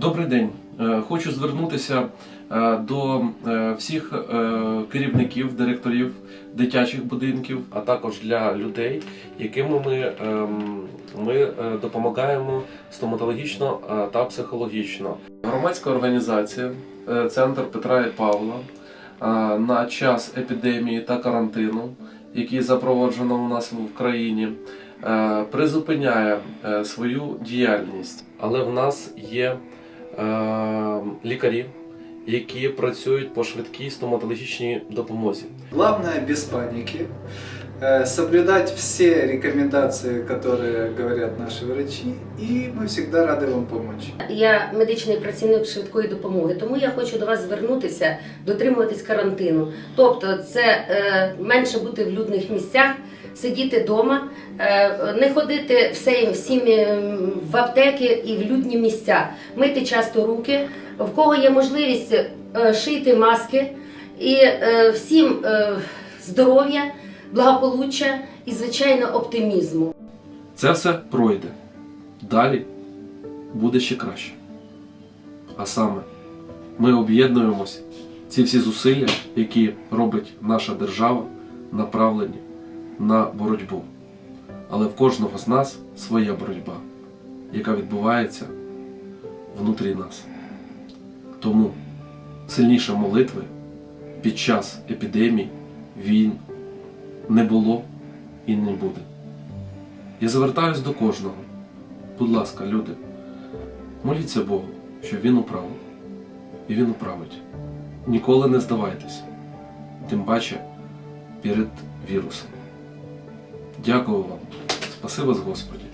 Добрий день. Е, Хочу звернутися е, до е, всіх керівників, директорів дитячих будинків, а також для людей, яким ми, ем, ми допомагаємо стоматологічно та психологічно. Громадська організація Центр Петра і Павла на час епідемії та карантину, який запроваджено у нас в країні, призупиняє свою діяльність. Але в нас є лікарі, які працюють по швидкій стоматологічній допомозі. Главное без паники. Э, Соблюдать все рекомендации, которые говорят наши врачи, и мы всегда рады вам помочь. Я медичний працівник швидкої допомоги, тому я хочу до вас звернутися, дотримуватись карантину. Тобто, це е, менше бути в людних місцях, сидіти вдома, е, не ходити всім, е, в аптеки і в людні місця, мити часто руки. В кого є можливість е, шити маски і всім здоров'я, благополуччя і, звичайно, оптимізму. Це все пройде. Далі буде ще краще. А саме, ми об'єднуємось. Ці всі зусилля, які робить наша держава, направлені на боротьбу. Але в кожного з нас своя боротьба, яка відбувається внутрі нас. Тому сильніше молитви під час епідемій, війн не було і не буде. Я звертаюсь до кожного. Будь ласка, люди, моліться Богу, щоб Він управив. І Він управить. Ніколи не здавайтеся, тим паче перед вірусом. Дякую вам. Спасибо з Господі.